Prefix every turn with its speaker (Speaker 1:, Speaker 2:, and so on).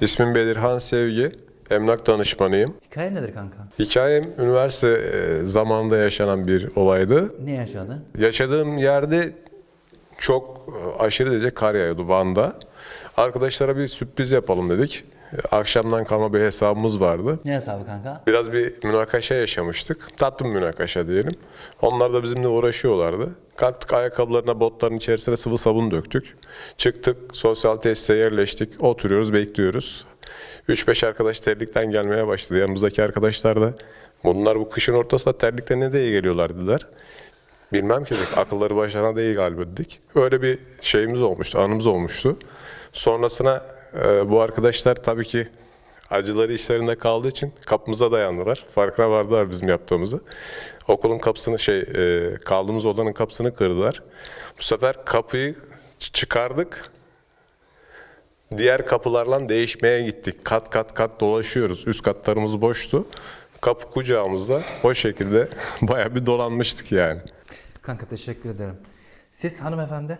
Speaker 1: İsmim Belirhan Sevgi. Emlak danışmanıyım.
Speaker 2: Hikaye nedir kanka?
Speaker 1: Hikayem üniversite e, zamanında yaşanan bir olaydı.
Speaker 2: Ne yaşadı?
Speaker 1: Yaşadığım yerde çok e, aşırı derece kar yağıyordu Van'da. Arkadaşlara bir sürpriz yapalım dedik. Akşamdan kalma bir hesabımız vardı.
Speaker 2: Ne hesabı kanka?
Speaker 1: Biraz bir münakaşa yaşamıştık. Tatlı bir münakaşa diyelim. Onlar da bizimle uğraşıyorlardı. Kalktık ayakkabılarına botların içerisine sıvı sabun döktük. Çıktık sosyal tesise yerleştik. Oturuyoruz bekliyoruz. 3-5 arkadaş terlikten gelmeye başladı. Yanımızdaki arkadaşlar da bunlar bu kışın ortasında terlikten ne diye geliyorlar dediler. Bilmem ki dedik. Akılları başlarına değil galiba dedik. Öyle bir şeyimiz olmuştu, anımız olmuştu. Sonrasına e, bu arkadaşlar tabii ki acıları işlerinde kaldığı için kapımıza dayandılar. Farkına vardılar bizim yaptığımızı. Okulun kapısını şey e, kaldığımız odanın kapısını kırdılar. Bu sefer kapıyı çıkardık. Diğer kapılarla değişmeye gittik. Kat kat kat dolaşıyoruz. Üst katlarımız boştu. Kapı kucağımızda o şekilde bayağı bir dolanmıştık yani.
Speaker 2: Kanka teşekkür ederim. Siz hanımefendi?